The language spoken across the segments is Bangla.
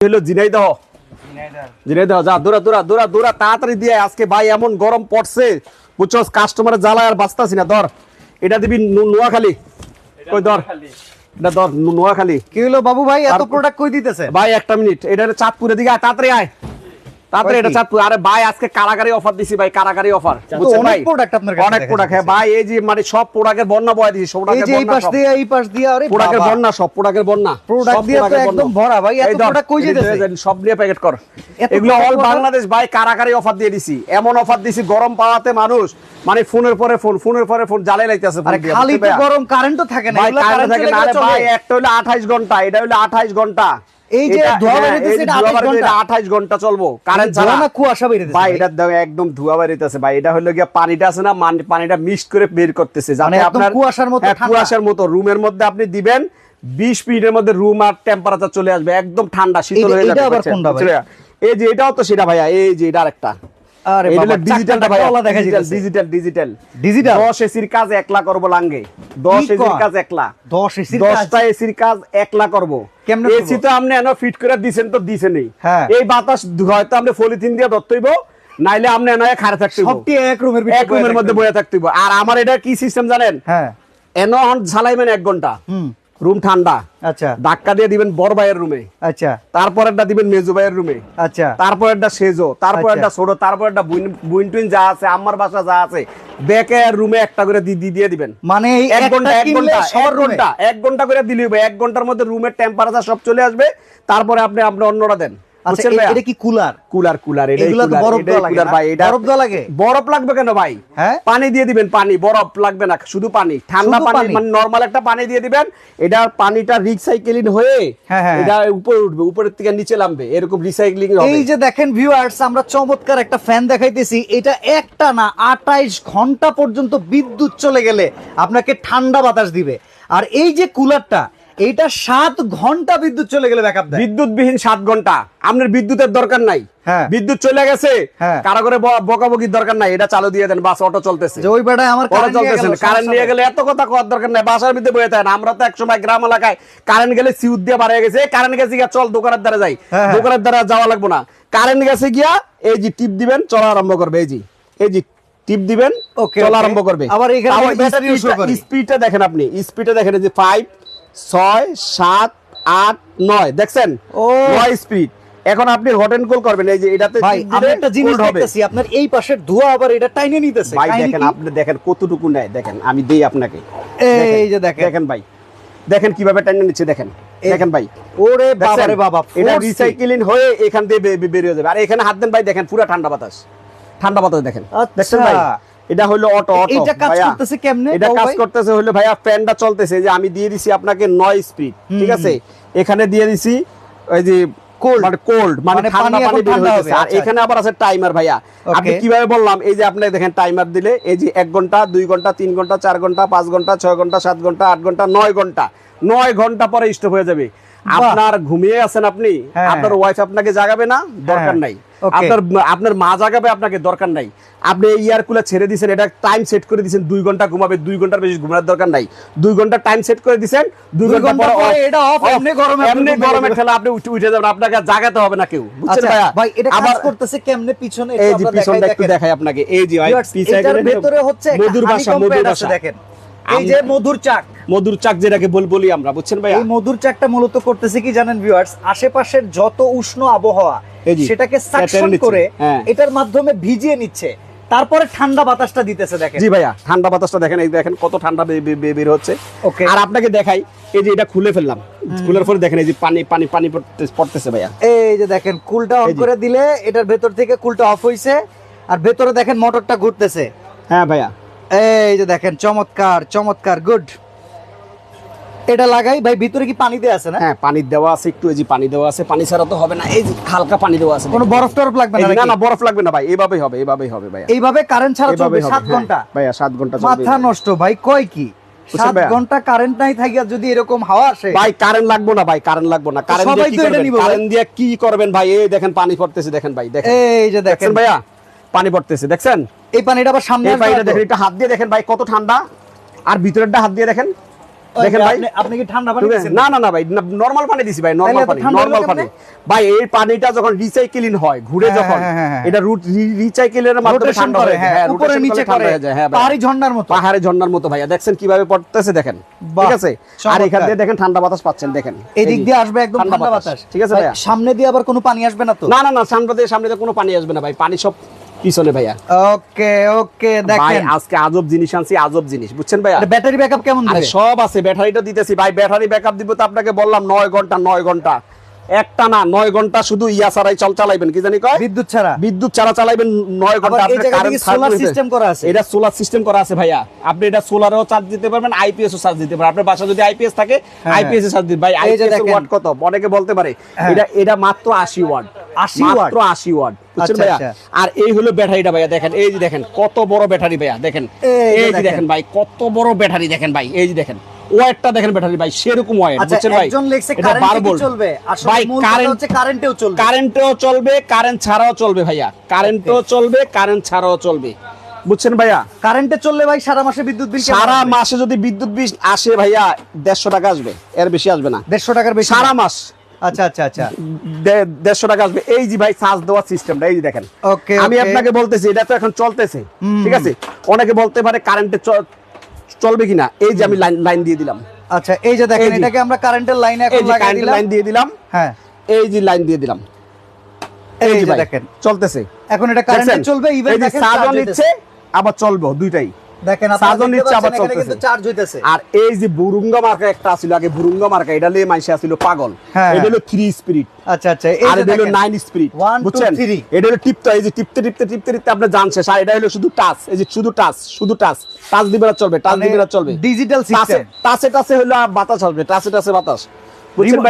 হলো ঝিনাইদহ ঝিনাইদহ যা দৌড়া দৌড়া দৌড়া দৌড়া তাড়াতাড়ি দিয়ে আজকে ভাই এমন গরম পড়ছে বুঝছস জ্বালা আর বাঁচতাছি না ধর। এটা দিবি নু- নোয়াখালী। কই ধর? এটা ধর নোয়াখালী। কি হলো বাবু ভাই এত প্রোডাক্ট কই দিতেছে? ভাই একটা মিনিট এটা চাঁদপুরের দিকে আয় তাড়াতাড়ি আয়। তাড়াতাড়ি এটা চাঁদপুর। আরে ভাই আজকে কারাগারি অফার দিছি ভাই কারাগারি অফার বুঝছেন ভাই? product আপনার কাছে অনেক প্রোডাক্ট হ্যাঁ ভাই এই যে মানে সব প্রোডাক্টের বন্যা বয় দিছি সব প্রোডাক্টের যে এই পাশ দিয়ে এই পাশ দিয়ে আরে প্রোডাক্টের বন্যা সব প্রোডাক্টের বন্যা। Product দিয়ে তো একদম ভরা ভাই, এত এই কই যেতেছে? সব নিয়ে প্যাকেট কর। এগুলো অল বাংলাদেশ ভাই কারাগারি অফার দিয়ে দিছি। এমন অফার দিছি গরম পাওয়াতে মানুষ মানে ফোনের পরে ফোন ফোনের পরে ফোন জ্বালাই লাইতেছে আরে খালি তো গরম কারেন্টও থাকে না ভাই কারেন্ট থাকে না। গেলে আরে ভাই একটা হলো 28 ঘণ্টা এটা হলো 28 ঘণ্টা। এই যে এটা- ধোঁয়া হ্যাঁ, বেরোতেছে এই যে এটা 28 ঘণ্টা। 28 ঘণ্টা চলবো। কারেন্ট ছাড়া না কুয়াশা বেরিয়েছে ভাই এটা একদম ধোয়া বেরিতেছে ভাই। এটা হলো গিয়া পানিটা আছে না পানিটা মিক্স করে বের করতেছে যাতে মানে আপনার কুয়াশার মতো হ্যাঁ, ঠান্ডা। কুয়াশার মতো। রুমের মধ্যে আপনি দিবেন 20 মিনিটের মধ্যে রুম আর টেম্পারেচার চলে আসবে একদম ঠান্ডা শীতল হয়ে যাবে? এই যে এটাও তো সেটা ভাইয়া এই যে এটা আরেকটা। আরে বাবা ডিজিটালটা ভাইয়া? দেখা যাচ্ছে ডিজিটাল ডিজিটাল Digital? 10 এসির কাজ একলা করব লাঙ্গে। 10 এসির? কাজ একলা 10 এসির কাজ? দশটা এসির কাজ একলা করব। কেমনে এসি তো আপনি এনে ফিট করে দিছেন তো দিছেনই হ্যাঁ। এই বাতাস হয়তো আপনি পলিথিন দিয়ে ধরতেইব নাইলে আপনি এনে খাড়া থাকতে হইব। সবটি এক রুমের এক রুমের মধ্যে বয়ে থাকতে হইব। আর আমার এটা কি সিস্টেম জানেন? হ্যাঁ। এনো হন ঝালাইবেন এক ঘণ্টা। হুম। রুম ঠান্ডা। আচ্ছা। ধাক্কা দিয়ে দিবেন বড় ভাইয়ের রুমে। আচ্ছা। তারপরেরটা দিবেন মেজু ভাইয়ের রুমে। আচ্ছা। তারপরেরটা সেজো তারপরেরটা ছোট তারপরেরটা বুইন টুইন যা আছে আমার বাসা যা আছে ব্যাকে রুমে একটা করে দি- দিয়ে দিবেন। মানে এক ঘণ্টা এক ঘণ্টা সর এক ঘণ্টা এক ঘণ্টা করে দিলে এক ঘণ্টার মধ্যে রুমের টেম্পারেচার সব চলে আসবে। তারপরে আপনি আপনি অন্যটা দেন। আচ্ছা বুঝছেন এ- ভাইয়া? এটা কি কুলার কুলার কুলার এটাই এগুলা তো কুলার, বরফ দেওয়া লাগে ভাই এটা বরফ দেওয়া লাগে? বরফ লাগবে কেন ভাই হ্যাঁ? পানি দিয়ে দিবেন পানি বরফ লাগবে না শুধু পানি ঠান্ডা পানি পানি? মানে নরমাল একটা পানি দিয়ে দিবেন এটা পানিটা রিসাইকেলিং হয়ে হ্যাঁ, হ্যাঁ, এটা উপরে উঠবে উপরের থেকে নিচে নামবে এরকম রিসাইক্লিং হবে এই যে দেখেন ভিউয়ার্স আমরা চমৎকার একটা ফ্যান দেখাইতেছি এটা একটা না আটাইশ ঘণ্টা পর্যন্ত বিদ্যুৎ চলে গেলে আপনাকে ঠান্ডা বাতাস দিবে আর এই যে কুলারটা এইটা সাত ঘণ্টা বিদ্যুৎ চলে গেলে ব্যাকআপ দেয়। বিদ্যুৎ বিহীন সাত ঘণ্টা। আপনার বিদ্যুতের দরকার নাই। হ্যাঁ। বিদ্যুৎ চলে গেছে হ্যাঁ। কারও করে ব- বকাবকির দরকার নাই। এটা চালু দিয়ে দেন বাস অটো চলতেছে। ওই বেটায় আমার অটো কারেন্ট চলতেছে কারেন্ট নিয়ে গেলে এত কথা কওয়ার দরকার নাই। বাসার ভিতরে বয়ে থাকেন। আমরা তো একসময় গ্রাম এলাকায় কারেন্ট গেলে সিউট দিয়ে বাড়িয়ে গেছে। কারেন্ট গেছে গিয়া চল দোকানের দ্বারা যাই। হ্যাঁ। দোকানের দ্বারা যাওয়া লাগবে না। কারেন্ট গেছে গিয়া এই যে টিপ দিবেন চলা আরম্ভ করবে। এই যে এই যে টিপ দিবেন চলা আরম্ভ করবে। আবার এখানে করি। স্পিডটা দেখেন আপনি। স্পিডটা দেখেন এই যে ফাইভ ছয় সাত আট নয়। দেখছেন? ও। নয় স্পিড এখন আপনি হট এন্ড কোল করবেন এই যে এটাতে ভাই আমি একটা জিনিস দেখতেছি আপনার এই পাশের ধোঁয়া আবার এটা টাইনে নিতেছে। ভাই দেখেন আপনি দেখেন কতটুকু নেয়। দেখেন আমি দেই আপনাকে। এই যে দেখেন। দেখেন ভাই। দেখেন কীভাবে টেনে নিচ্ছে দেখেন। দেখেন ভাই। ওরে বাবা দেখছেন? রে বাবা এটা রিসাইকেলিং হয়ে এখান দিয়ে বেরিয়ে যাবে। আর এখানে হাত দেন ভাই দেখেন পুরো ঠান্ডা বাতাস। ঠান্ডা বাতাস দেখেন। আচ্ছা। দেখছেন ভাই? এটা হলো অটো অটো এইটা কাজ করতেছে কেমনে, এটা কাজ করতেছে হলো ভাইয়া ফ্যানটা চলতেছে। যে আমি দিয়ে দিছি আপনাকে নয় স্পিড ঠিক আছে? এখানে দিয়ে দিছি ওই যে কোল্ড মানে কোল্ড মানে মানে ঠান্ডা পানি বের হইতেছে। আর আচ্ছা। এখানে আবার আছে টাইমার ভাইয়া। আপনি কীভাবে বললাম এই যে আপনি দেখেন টাইমার দিলে এই যে এক ঘণ্টা দুই ঘণ্টা তিন ঘণ্টা চার ঘণ্টা পাঁচ ঘণ্টা ছয় ঘণ্টা সাত ঘণ্টা আট ঘণ্টা নয় ঘণ্টা। নয় ঘণ্টা পরে স্টপ হয়ে যাবে। আপনার ঘুমিয়ে আছেন আপনি হ্যাঁ। আপনার ওয়াইফ আপনাকে জাগাবে না দরকার হ্যাঁ। নাই. আপনার আপনার মা জাগাবে আপনাকে দরকার নাই। আপনি এই ইয়ার কুলার ছেড়ে দিয়েছেন এটা টাইম সেট করে দিয়েছেন দুই ঘণ্টা ঘুমাবে দুই ঘণ্টার বেশি ঘুমানোর দরকার নাই। দুই ঘণ্টা টাইম সেট করে দিয়েছেন দুই ঘণ্টা পরে এটা off। এমনি গরমে এমনি গরমে যাবেন। আপনি উঠে উঠে যাবেন আপনাকে জাগাতে হবে না কেউ। বুঝছেন আচ্ছা ভাইয়া? ভাই এটা কাজ করতেছে কেমনে পিছনে? এই যে পিছনটা দেখাই একটু দেখাই আপনাকে। এই যে ভাই, পিছনে ভেতরে হচ্ছে মধুর ভাষা মধুর ভাষা। দেখেন। এই যে মধুর চাক মধুর চাক যেটাকে বল বলি আমরা বুঝছেন ভাই এই মধুর চাকটা মূলত করতেছে কি জানেন ভিউয়ার্স আশেপাশের যত উষ্ণ আবহাওয়া সেটাকে সাকশন করে হ্যাঁ। এটার মাধ্যমে ভিজিয়ে নিচ্ছে। তারপরে ঠান্ডা বাতাসটা দিতেছে দেখেন। জি ভাইয়া ঠান্ডা বাতাসটা দেখেন এই দেখেন কত ঠান্ডা বের হচ্ছে। Okay. আর আপনাকে দেখাই এই যে এটা খুলে ফেললাম। খুলের পরে দেখেন এই যে পানি পানি পানি পড়তে- পড়তেছে ভাইয়া। এই যে দেখেন কুলটা অন করে দিলে এটার ভেতর থেকে কুলটা অফ হইছে। আর ভেতরে দেখেন মোটরটা ঘুরতেছে। হ্যাঁ ভাইয়া। এই যে দেখেন চমৎকার চমৎকার গুড এটা লাগাই ভাই ভিতরে কি পানি দেয়া আছে না? হ্যাঁ পানি দেওয়া আছে একটু এই যে পানি দেওয়া আছে পানি ছাড়া তো হবে না। এই যে হালকা পানি দেওয়া আছে। কোনো বরফ টরফ লাগবে না না না বরফ লাগবে না ভাই এইভাবেই হবে এইভাবেই হবে ভাইয়া। এইভাবে কারেন্ট ছাড়া চলবে এইভাবেই হবে, সাত হ্যাঁ। ঘণ্টা? ভাইয়া সাত ঘণ্টা চলবে। মাথা নষ্ট ভাই কয় কি? সাত ঘণ্টা কারেন্ট নাই থাকিয়া যদি এরকম হাওয়া আসে? ভাই কারেন্ট লাগবো না ভাই কারেন্ট লাগবো না। কারেন্ট দিয়ে কি করবেন? কারেন্ট দিয়ে কি করবেন ভাই? এই দেখেন পানি পড়তেছে দেখেন ভাই দেখেন। এই যে দেখেন। ভাইয়া? পানি পড়তেছে দেখছেন? এই পানিটা আবার সামনে এই পানিটা দেখেন এটা হাত দিয়ে দেখেন ভাই কত ঠান্ডা। আর ভিতরেরটা হাত দিয়ে দেখেন। দেখেন ভাই আপনি- কি ঠান্ডা পানি দিয়েছেন? না না না ভাই নরমাল পানি দিছি ভাই নরমাল পানি নরমাল পানি। ভাই এই পানিটা যখন রিসাইকেলিং হয় ঘুরে হ্যাঁ, যখন হ্যাঁ, হ্যাঁ। এটা রুট রিসাইকেলের মাধ্যমে ঠান্ডা হয়ে যায়। উপরে নিচে ঠান্ডা হয়ে যায়। হ্যাঁ পাহাড়ি ঝর্ণার মতো। পাহাড়ে ঝর্ণার মতো ভাইয়া। দেখছেন কীভাবে পড়তেছে দেখেন? ঠিক আছে? আর এখান দিয়ে দেখেন ঠান্ডা বাতাস পাচ্ছেন দেখেন। এদিক এই যে, দিয়ে আসবে একদম ঠান্ডা বাতাস। ঠিক আছে ভাই, ভাইয়া? সামনে দিয়ে আবার কোনো পানি আসবে না তো? না না না সামনে দিয়ে সামনে দিয়ে কোনো পানি আসবে না ভাই। পানি সব পিছনে ভাইয়া। ওকে ওকে দেখেন। আজকে আজব জিনিস আনছি আজব জিনিস বুঝছেন ভাইয়া? ব্যাটারি ব্যাকআপ কেমন আরে সব আছে ব্যাটারিটা দিতেছি। ভাই ব্যাটারি ব্যাকআপ দিব তো আপনাকে বললাম নয় ঘণ্টা নয় ঘণ্টা। একটা না নয় ঘণ্টা শুধু ইয়া ছাড়াই চল চালাইবেন কি জানি কয় বিদ্যুৎ ছাড়া বিদ্যুৎ ছাড়া চালাইবেন নয় ঘণ্টা system করা আছে। এটা সোলার সিস্টেম করা আছে ভাইয়া আপনি এটা সোলারও চার্জ দিতে পারবেন আইপিএস ও চার্জ দিতে পারবেন আপনার বাসা যদি আইপিএস থাকে। আইপিএস এ চার্জ দিতে ভাই আইপিএস এর। ওয়াট কত অনেকে বলতে পারে হ্যাঁ। এটা এটা মাত্র 80 ওয়াট 80 ওয়াট? মাত্র 80 ওয়াট বুঝছেন আচ্ছা, ভাইয়া আচ্ছা। আর এই হলো ব্যাটারিটা ভাইয়া দেখেন এই যে দেখেন কত বড় ব্যাটারি ভাইয়া দেখেন এই যে। দেখেন ভাই কত বড় ব্যাটারি দেখেন ভাই এই যে দেখেন ওয়াটটা দেখেন ব্যাটারি ভাই সেরকম ওয়াট আচ্ছা বুঝছেন ভাই? একজন লেখছে এটা কারেন্টে 12 ভোল্ট চলবে? ভাই কারেন্ট হচ্ছে কারেন্টেও চলবে। কারেন্টও চলবে কারেন্ট ছাড়াও চলবে ভাইয়া। কারেন্টও চলবে কারেন্ট ছাড়াও চলবে। বুঝছেন ভাইয়া? কারেন্টে চললে ভাই সারা মাসে বিদ্যুৎ বিল সারা মাসে যদি বিদ্যুৎ বিল আসে ভাইয়া দেড়শো টাকা আসবে এর বেশি আসবে না। দেড়শো টাকার বেশি সারা মাস। আচ্ছা আচ্ছা আচ্ছা। দেড়শো টাকা আসবে। এই যে ভাই চার্জ দেওয়ার সিস্টেমটা এই যে দেখেন। আমি আপনাকে বলতেছি এটা তো এখন চলতেছে ঠিক আছে? অনেকে বলতে পারে কারেন্টে চলবে কিনা? এই যে আমি লাইন লাইন দিয়ে দিলাম। আচ্ছা এই যে দেখেন এটাকে আমরা কারেন্টের লাইন এখন লাগিয়ে দিলাম। লাইন দিয়ে দিলাম। হ্যাঁ। এই যে লাইন দিয়ে দিলাম। এই যে দেখেন। চলতেছে। এখন এটা কারেন্টে চলবে ইভেন দেখেন চার্জও নিচ্ছে আবার চলবে দুইটাই। দেখেন আপনারা নিচ্ছে, আবার চলতেছে। চার্জ হইতেছে। আর এই যে বুরুঙ্গা মার্কা একটা ছিল আগে বুরুঙ্গা মার্কা এটা লিয়ে মাইসে আসছিল পাগল। হ্যাঁ, এটা। হলো থ্রি স্পিরিট আচ্ছা আচ্ছা আর এটা হলো নাইন স্পিরিট বুঝছেন? এটা হলো টিপতে এই যে টিপতে টিপতে টিপতে টিপতে আপনার জান শেষ আর এটা হলো শুধু টাচ এই যে শুধু টাচ শুধু টাচ টাচ দিবে না চলবে টাচ মানে দিবে না চলবে। digital system। টাচে টাচে হলো বাতাস আসবে টাচে টাচে বাতাস।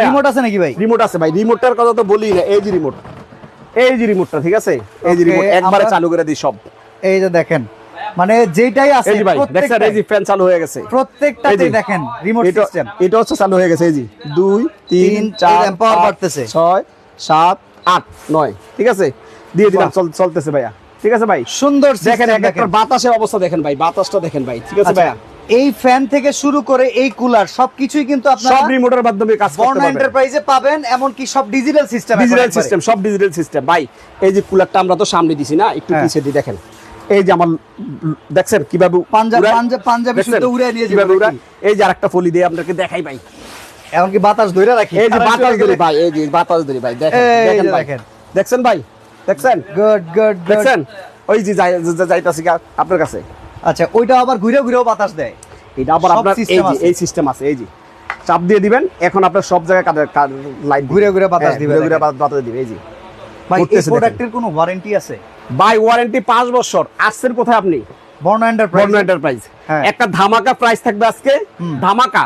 রিমোট আছে নাকি ভাই? রিমোট আছে ভাই রিমোটটার কথা তো বলি না এই যে রিমোট এই যে রিমোটটা ঠিক আছে? এই যে রিমোট একবারে চালু করে দিই সব। এই যে দেখেন মানে যেটাই আছে এই ভাই এই যে ফ্যান চালু হয়ে গেছে। প্রত্যেকটাতে দেখেন রিমোট সিস্টেম এটা হচ্ছে চালু হয়ে গেছে এই যে দুই তিন তিন, চার এই যে power পাঁচ, বাড়তেছে। ছয় সাত আট নয় ঠিক আছে? দিয়ে দিলাম চলতেছে ভাইয়া। ঠিক আছে ভাই? সুন্দর দেখেন এক একটা বাতাসের অবস্থা দেখেন ভাই বাতাসটা দেখেন ভাই ঠিক আছে আচ্ছা, ভাইয়া? এই ফ্যান থেকে শুরু করে এই কুলার সবকিছুই কিন্তু সব রিমোটের মাধ্যমে কাজ করতে পারবেন। এন্টারপ্রাইজে পাবেন এমনকি সব ডিজিটাল সিস্টেম ডিজিটাল সিস্টেম সব ডিজিটাল সিস্টেম ভাই এই যে কুলারটা আমরা তো সামনে দিছি না একটু হ্যাঁ। পিছিয়ে দিই দেখেন। এই যে আমার দেখছেন কীভাবে পাঞ্জাব পাঞ্জাব পাঞ্জাবি শুদ্ধ উড়ে নিয়ে যাবে এই যে আরেকটা ফলি দিয়ে আপনাকে দেখাই ভাই। এমনকি বাতাস ধরে রাখি? এই যে বাতাস ধরি ভাই এই যে বাতাস ধরি ভাই দেখেন দেখেন। দেখছেন ভাই? দেখছেন? গুড গুড দেখছেন? ওই যে যাই- যাইতাছি আপনার কাছে। আচ্ছা ওইটা আবার ঘুরে ঘুরেও বাতাস দেয়। এটা আবার আপনার এই যে। এই সিস্টেম আছে এই যে। চাপ দিয়ে দিবেন এখন আপনার সব জায়গায় লাইট ঘুরে ঘুরে বাতাস দিবে, ঘুরে ঘুরে। বাতাস দিবে এই যে। ভাই এই প্রোডাক্টের কোনো ওয়ারেন্টি আছে? বাই ওয়ারেন্টি 5 বছর। আসছেন কোথায় আপনি? বর্ণা এন্টারপ্রাইজ বর্ণ এন্টারপ্রাইজ হ্যাঁ। একটা ধামাকা প্রাইস থাকবে আজকে ধামাকা।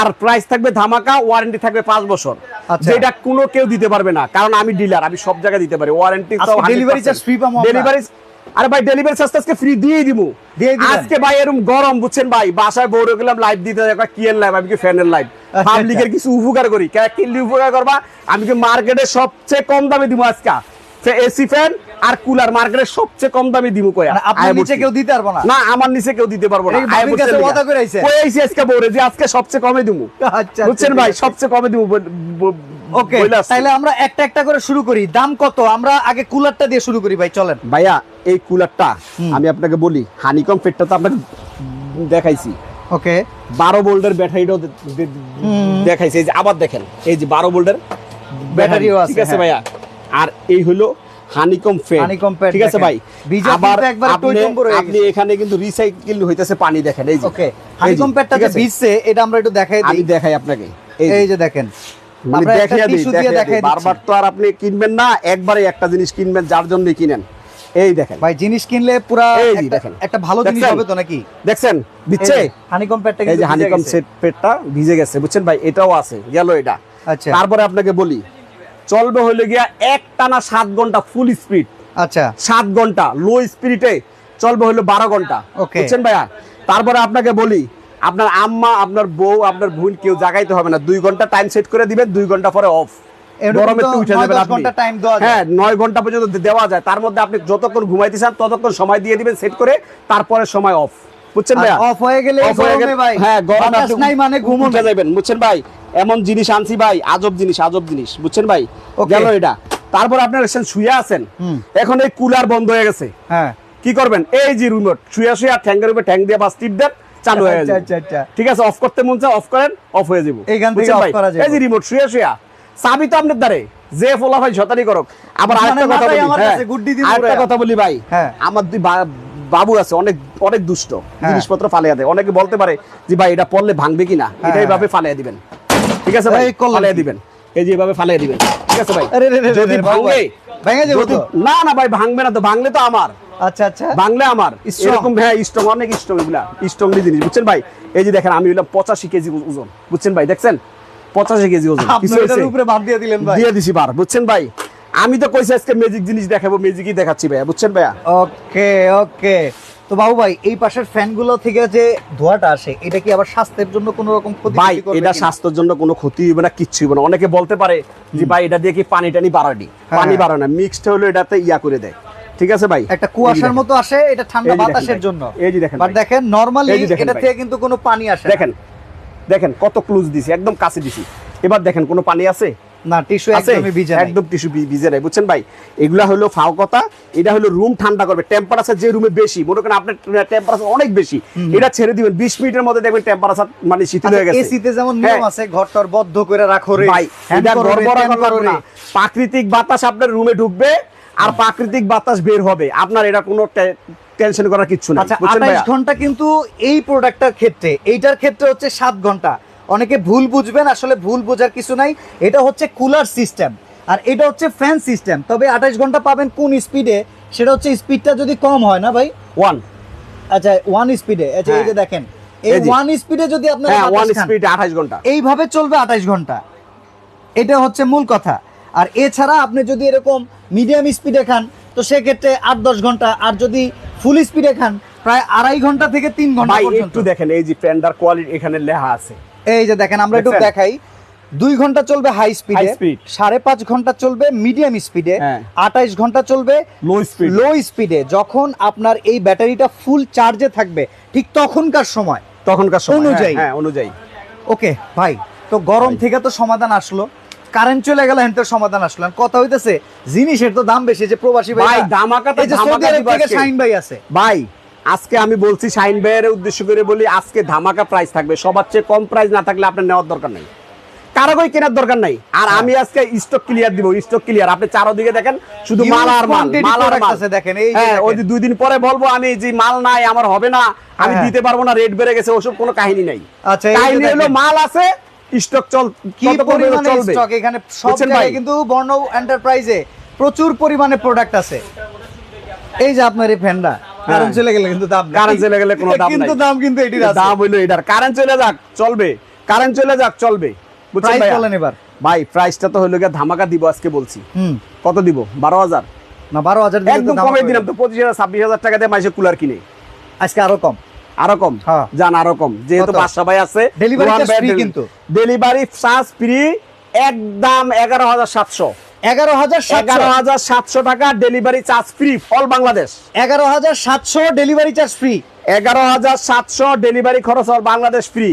আর প্রাইস থাকবে ধামাকা ওয়ারেন্টি থাকবে পাঁচ বছর। আচ্ছা। যেটা কোনো কেউ দিতে পারবে না কারণ আমি ডিলার আমি সব জায়গায় দিতে পারি। ওয়ারেন্টি ডেলিভারি চার্জ ফ্রি পাবো ডেলিভারি আরে ভাই ডেলিভারি চার্জ আজকে ফ্রি দিয়ে দিব আজকে ভাই এরকম গরম বুঝছেন ভাই? বাসায় বড় গেলাম লাইভ দিতে কি এর লাইভ আমি কি ফ্যানের লাইভ আচ্ছা, পাবলিকের কিছু উপকার করি। কিনলে উপকার করবা? আমি কি মার্কেটে সবচেয়ে কম দামে দিব আজকে? এসি ফ্যান আর কুলার মার্কেটে সবচেয়ে কম দামে দিব কয়া। মানে আপনার নিচে কেউ দিতে পারব না? না আমার নিচে কেউ দিতে পারব না। বলছে কাছে। ওয়াদা করে আইছে? কই আইছি আজকে বলে যে আজকে সবচেয়ে কমে দিমু। আচ্ছা বুঝছেন ভাই? সবচেয়ে কমে দিমু বল- ব- ওকে তাহলে আমরা একটা একটা করে শুরু করি। দাম কত? আমরা আগে কুলারটা দিয়ে শুরু করি ভাই চলেন। ভাইয়া এই কুলারটা আমি আপনাকে বলি হানিকম ফিটটা তো আপনাকে দেখাইছি। ওকে। বারো বোল্টের ব্যাটারিটাও দেখাইছি এই যে আবার দেখেন এই যে বারো বোল্টের ব্যাটারিও আছে, ঠিক আছে হ্যাঁ। ভাইয়া? আর এই হলো হানিকম ফেড Honeycomb pad ঠিক আছে ভাই? আবার আপনি এখানে কিন্তু রিসাইকেল হইতেছে পানি দেখেন এই যে। ওকে। হানিকম ঠিক যে? ভিজছে এটা আমরা একটু দেখাই দিই। আমি দেখাই আপনাকে এই যে। দেখেন। মানে দেখাই দিই বারবার তো আর আপনি কিনবেন না একবারে একটা জিনিস কিনবেন যার জন্যই কিনেন। এই দেখেন। ভাই জিনিস কিনলে পুরা এই দেখেন। একটা ভালো জিনিস হবে তো নাকি? দেখছেন? দিচ্ছে? হানিকম প্যাডটা এই যে হানিকম। সেট পেটটা ভিজে গেছে। বুঝছেন ভাই? এটাও আছে গেল এটা। আচ্ছা। তারপরে আপনাকে বলি চলবে হইলে গিয়া এক টানা সাত ঘণ্টা ফুল স্পিড আচ্ছা। সাত ঘণ্টা লো স্পিডে চলবে হলো বারো ঘণ্টা. বুঝছেন ভাইয়া? তারপরে আপনাকে বলি আপনার আম্মা আপনার বউ আপনার বোন কেউ জাগাইতে হবে না। দুই ঘণ্টা টাইম সেট করে দিবেন দুই ঘণ্টা পরে অফ গরমে তো উঠে যাবেন আপনি। হ্যাঁ নয় ঘণ্টা পর্যন্ত দেওয়া যায়। তার মধ্যে আপনি যতক্ষণ ঘুমাইতে চান ততক্ষণ সময় দিয়ে দিবেন সেট করে তারপরে সময় অফ বুঝছেন হয়ে গেলে হয়ে গরমে ভাই, হ্যাঁ নাই মানে উঠে যাবেন। বুঝছেন ভাই? এমন জিনিস আনছি ভাই আজব জিনিস আজব জিনিস। বুঝছেন ভাই? গেল এটা। তারপর আপনার এসেন শুয়ে আছেন। এখন এই কুলার বন্ধ হয়ে গেছে। হ্যাঁ। কি করবেন? এই যে রিমোট শুয়ে শুয়ে আর ঠ্যাঙ্গের উপরে ঠ্যাং দিয়ে বা টিপ দেন চালু হয়ে আচ্ছা, যাবে। আচ্ছা, আচ্ছা। ঠিক আছে অফ করতে মন চায় অফ করেন অফ হয়ে যাব। এইখান থেকে। এই যে রিমোট শুয়ে শুয়ে। চাবি তো আপনার দ্বারে। যে ফোলা ভাই শতানি করক। আবার মানে আরেকটা কথা বলি হ্যাঁ, আরেকটা কথা বলি ভাই। হ্যাঁ। আমার দুই বাবু আছে অনেক অনেক দুষ্ট। হ্যাঁ। জিনিসপত্র ফালিয়া দেয়। অনেকে বলতে পারে যে ভাই এটা পড়লে ভাঙবে কিনা? এটা এইভাবে ফালিয়া দিবেন। ঠিক আছে ভাই? ফালিয়া দিবেন। এই যে এইভাবে ফালিয়া দিবেন। ঠিক আছে ভাই? যদি ভাঙে যাব তো? না না ভাই ভাঙবে না তো। ভাঙলে তো আমার। আচ্ছা আচ্ছা। বাংলা আমার। এরকম হ্যাঁ স্ট্রং অনেক স্ট্রং এগুলা। স্ট্রংলি জিনিস। বুঝছেন ভাই? এই যে দেখেন আমি পঁচাশি কেজি ওজন। বুঝছেন ভাই? দেখছেন? পঁচাশি কেজি ওজন? উপরে বাদ দিয়ে দিলেন ভাই। দিয়ে দিছি বার বুঝছেন ভাই? আমি তো কইছি আজকে ম্যাজিক জিনিস দেখাবো ম্যাজিকই দেখাচ্ছি ভাইয়া বুঝছেন ভাইয়া? ওকে ওকে। তো বাবু ভাই এই পাশের ফ্যানগুলো থেকে যে ধোঁয়াটা আসে এটা কি আবার স্বাস্থ্যের জন্য কোনো রকম ক্ষতি ভাই এটা স্বাস্থ্যের জন্য কোনো ক্ষতি হবে না কিচ্ছু হবে না। অনেকে বলতে পারে যে ভাই এটা দিয়ে কি পানি টানি বাড়ানি হ্যাঁ, পানি হ্যাঁ। বাড়ায় না মিক্সড হলো এটাতে ইয়া করে দেয়। ঠিক আছে ভাই? একটা কুয়াশার মতো আসে এটা ঠান্ডা বাতাসের জন্য। এই যে দেখেন বাট দেখেন নরমালি এটা থেকে কিন্তু কোনো পানি আসে দেখেন দেখেন কত ক্লুজ দিছি একদম কাছে দিছি। এবার দেখেন কোনো পানি আছে? না টিস্যু একদমই ভিজে একদম টিস্যু ভিজে নাই বুঝছেন ভাই? এগুলা হলো ফাও কথা এটা হলো রুম ঠান্ডা করবে। টেম্পারেচার যে রুমে বেশি মনে করেন আপনার টেম্পারেচার অনেক বেশি এটা ছেড়ে দিবেন। 20 মিনিটের মধ্যে দেখবেন টেম্পারেচার মানে শীতল হয়ে গেছে। এসিতে যেমন হ্যাঁ। নিয়ম আছে ঘরটর বদ্ধ করে রাখো রে। ভাই এটা গড়বড় ত্যান করা করো লাগবে রে। না প্রাকৃতিক বাতাস আপনার রুমে ঢুকবে আর প্রাকৃতিক বাতাস বের হবে। আপনার এটা কোনো টেনশন করার কিছু না আচ্ছা বুঝছেন আঠাইশ ভাইয়া? ঘণ্টা কিন্তু এই প্রোডাক্টটার ক্ষেত্রে এইটার ক্ষেত্রে হচ্ছে সাত ঘণ্টা। অনেকে ভুল বুঝবেন আসলে ভুল বোঝার কিছু নাই। এটা হচ্ছে কুলার সিস্টেম আর এটা হচ্ছে ফ্যান সিস্টেম তবে আঠাইশ ঘণ্টা পাবেন কোন স্পিডে সেটা হচ্ছে স্পিডটা যদি কম হয় না ভাই? ওয়ান আচ্ছা ওয়ান স্পিডে আচ্ছা এই যে হ্যাঁ। দেখেন এই এই যে। ওয়ান স্পিডে যদি আপনারা হ্যাঁ ওয়ান বাতাস খান, স্পিড 28 ঘণ্টা। এইভাবে চলবে আঠাইশ ঘণ্টা। এটা হচ্ছে মূল কথা। আর এছাড়া আপনি যদি এরকম মিডিয়াম স্পিডে খান তো সেক্ষেত্রে আট দশ ঘণ্টা আর যদি ফুল স্পিডে খান প্রায় আড়াই ঘণ্টা থেকে তিন ঘণ্টা একটু দেখেন এই যে ফ্যান্ডার কোয়ালিটি এখানে লেখা আছে। এই যে দেখেন আমরা একটু দেখাই। দুই ঘণ্টা চলবে হাই স্পিডে সাড়ে পাঁচ ঘণ্টা চলবে মিডিয়াম স্পিডে হ্যাঁ। আঠাইশ ঘণ্টা চলবে লো স্পিড লো স্পিডে যখন আপনার এই ব্যাটারিটা ফুল চার্জে থাকবে ঠিক তখনকার সময়। তখনকার সময় অনুযায়ী। হ্যাঁ, হ্যাঁ অনুযায়ী। ওকে ভাই তো গরম থেকে তো সমাধান আসলো। কারেন্ট চলে গেল হেন সমাধান আসলো। কথা হইতেছে জিনিসের তো দাম বেশি যে প্রবাসী ভাই ধামাকা। শাহিন ভাই আছে। ভাই আজকে আমি বলছি শাইন ভাইয়ের উদ্দেশ্য করে বলি আজকে ধামাকা প্রাইস থাকবে। সবার চেয়ে কম প্রাইস না থাকলে আপনার নেওয়ার দরকার নাই। কারও কই কেনার দরকার নাই। আর হ্যাঁ। আমি আজকে স্টক ক্লিয়ার দিব স্টক ক্লিয়ার আপনি চারোদিকে দেখেন শুধু মাল আর মাল মাল আর মাল। দেখেন, এই হ্যাঁ ওই যে দুই দিন পরে বলব আমি যে মাল নাই আমার হবে না। আমি হ্যাঁ। দিতে পারব না রেট বেড়ে গেছে ওসব কোনো কাহিনী নাই। আচ্ছা, কাহিনী হলো মাল আছে স্টক চল কি পরিমাণে স্টক এখানে সব জায়গায় কিন্তু বর্ণ এন্টারপ্রাইজে প্রচুর পরিমাণে প্রোডাক্ট আছে। এই যে আপনার এই ফ্যানটা কারেন্ট চলে গেলে কিন্তু দাম কারেন্ট চলে গেলে কোনো দাম কিন্তু দাম কিন্তু এটির আছে। দাম হইল এটার। কারেন্ট চলে যাক চলবে। কারেন্ট চলে যাক চলবে। বুঝছেন ভাইয়া? বলেন এবার। ভাই প্রাইসটা তো হইল গিয়ে ধামাকা দিব আজকে বলছি। কত দিব? বারো হাজার। না বারো হাজার দিলে তো একদম কমে দিলাম তো পঁচিশ হাজার ছাব্বিশ হাজার টাকা দিয়ে মাসে কুলার কিনে। আজকে আরও কম। আরও কম। হ্যাঁ। যান আরও কম। যেহেতু বাদশা ভাই আছে কিন্তু। ডেলিভারি চার্জ ফ্রি একদম এগারো হাজার সাতশো। এগারো হাজার এগারো হাজার সাতশো টাকা delivery charge free all Bangladesh এগারো হাজার সাতশো ডেলিভারি চার্জ ফ্রি এগারো হাজার সাতশো ডেলিভারি খরচ অল বাংলাদেশ ফ্রি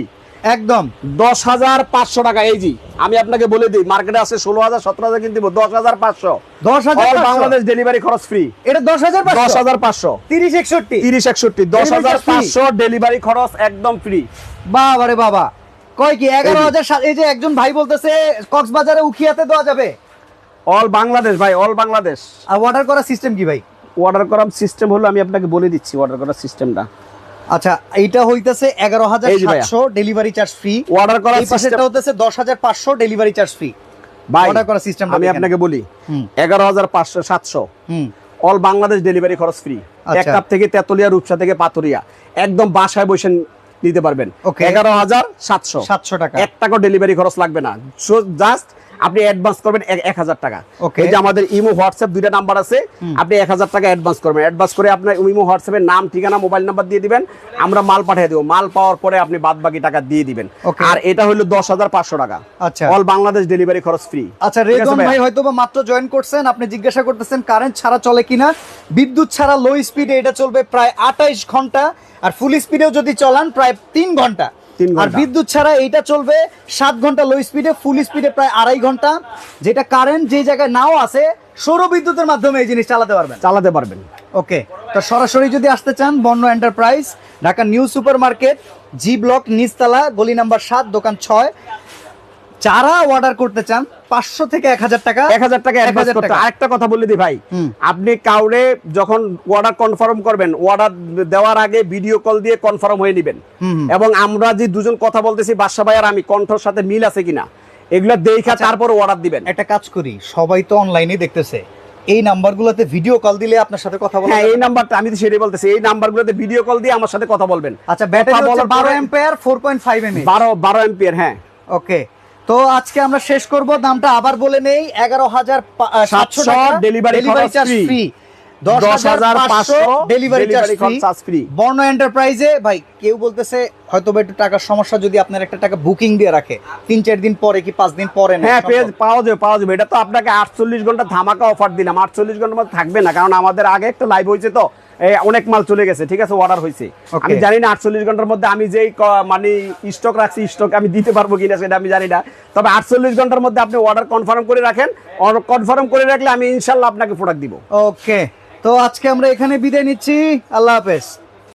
একদম দশ হাজার পাঁচশো টাকা এই জি। আমি আপনাকে বলে দিই মার্কেটে আছে ষোলো হাজার সতেরো হাজার কিন্তু দশ হাজার পাঁচশো। দশ হাজার বাংলাদেশ ডেলিভারি খরচ ফ্রি এটা দশ হাজার দশ হাজার পাঁচশো। তিরিশ একষট্টি? তিরিশ একষট্টি দশ হাজার পাঁচশো ডেলিভারি খরচ একদম ফ্রি বাবা রে বাবা। কয় কি এগারো হাজার এই যে একজন ভাই বলতেছে কক্সবাজারে উখিয়াতে দেওয়া যাবে। অল বাংলাদেশ ভাই অল বাংলাদেশ। আর অর্ডার করার সিস্টেম কি ভাই? অর্ডার করার সিস্টেম হলো আমি আপনাকে বলে দিচ্ছি অর্ডার করার সিস্টেমটা আচ্ছা এইটা হইতেছে এগারো হাজার সাতশো ডেলিভারি চার্জ ফ্রি অর্ডার করার পাশেটা সিস্টেম হতেছে দশ হাজার পাঁচশো ডেলিভারি চার্জ ফ্রি order করার টা আমি আপনাকে বলি এগারো হাজার পাঁচশো সাতশো। অল বাংলাদেশ ডেলিভারি খরচ ফ্রি আচ্ছা। এক কাপ থেকে তেতুলিয়া রূপসা থেকে পাতুরিয়া একদম বাসায় বসে নিতে পারবেন. এগারো হাজার সাতশো। সাতশো টাকা। এক টাকা ডেলিভারি খরচ লাগবে না। জাস্ট আপনি অ্যাডভান্স করবেন এক হাজার টাকা. এই যে আমাদের ইমো হোয়াটসঅ্যাপ দুইটা নাম্বার আছে আপনি এক হাজার টাকা অ্যাডভান্স করবেন। অ্যাডভান্স করে আপনার ইমো হোয়াটসঅ্যাপের নাম ঠিকানা মোবাইল নাম্বার দিয়ে দিবেন। আমরা মাল পাঠিয়ে দেবো। মাল পাওয়ার পরে আপনি বাদ বাকি টাকা দিয়ে দিবেন। আর এটা হলো দশ হাজার পাঁচশো টাকা। আচ্ছা। অল বাংলাদেশ ডেলিভারি খরচ ফ্রি আচ্ছা রেদন ভাই হয়তো বা মাত্র জয়েন করছেন। আপনি জিজ্ঞাসা করতেছেন কারেন্ট ছাড়া চলে কিনা? বিদ্যুৎ ছাড়া লো স্পিডে এটা চলবে প্রায় আঠাইশ ঘণ্টা। আর ফুল স্পিডেও যদি চলান প্রায় তিন ঘণ্টা। আর বিদ্যুৎ ছাড়া এইটা চলবে সাত ঘণ্টা লো স্পিডে ফুল স্পিডে প্রায় আড়াই ঘণ্টা। যেটা কারেন্ট যে জায়গায় নাও আছে সৌর বিদ্যুতের মাধ্যমে এই জিনিস চালাতে পারবেন। চালাতে পারবেন। ওকে তো সরাসরি যদি আসতে চান Bonno enterprise Dhaka new super market G block নিচতলা গলি নাম্বার সাত দোকান ছয়। যারা অর্ডার করতে চান পাঁচশো থেকে এক হাজার টাকা এক হাজার টাকা অ্যাডভান্স 1000 করতে। টাকা। আরেকটা কথা বলে দিই ভাই। আপনি কাউরে যখন অর্ডার কনফার্ম করবেন অর্ডার দেওয়ার আগে ভিডিও কল দিয়ে কনফার্ম হয়ে নেবেন। এবং আমরা যে দুজন কথা বলতেছি বাদশা ভাই আর আমি কণ্ঠর সাথে মিল আছে কিনা এগুলো দেখা তারপর অর্ডার দিবেন। একটা কাজ করি সবাই তো অনলাইনে দেখতেছে। এই নাম্বারগুলোতে ভিডিও কল দিলে আপনার সাথে কথা বলা হ্যাঁ এই নাম্বারটা আমি তো সেটাই বলতেছি এই নাম্বারগুলোতে ভিডিও কল দিয়ে আমার সাথে কথা বলবেন। আচ্ছা ব্যাটারি হচ্ছে বলার বারো পরে- ampere four point five M বারো বারো এম্পিয়ার হ্যাঁ। ওকে তো আজকে আমরা শেষ করব। দামটা আবার বলে নেই এগারো হাজার সাতশো ডেলিভারি চার্জ ফ্রি দশ হাজার পাঁচশো ডেলিভারি চার্জ ফ্রি বর্ণ এন্টারপ্রাইজে ভাই কেউ বলতেছে হয়তো বা একটু টাকার সমস্যা যদি আপনার একটা টাকা বুকিং দিয়ে রাখে। তিন চার দিন পরে কি পাঁচ দিন পরে হ্যাঁ? পেজ পাওয়া যাবে পাওয়া যাবে। এটা তো আপনাকে আটচল্লিশ ঘণ্টা ধামাকা অফার দিলাম। আটচল্লিশ ঘণ্টার মধ্যে থাকবে না কারণ আমাদের আগে একটা লাইভ হয়েছে তো। অনেক মাল চলে গেছে ঠিক আছে অর্ডার হয়েছে আমি জানি না আটচল্লিশ ঘণ্টার মধ্যে আমি যেই মানে স্টক রাখছি স্টক আমি দিতে পারব কিনা সেটা আমি জানি না। তবে আটচল্লিশ ঘণ্টার মধ্যে আপনি অর্ডার কনফার্ম করে রাখেন কনফার্ম করে রাখলে আমি ইনশাল্লাহ আপনাকে প্রোডাক্ট দিব। ওকে তো আজকে আমরা এখানে বিদায় নিচ্ছি আল্লাহ হাফেজ।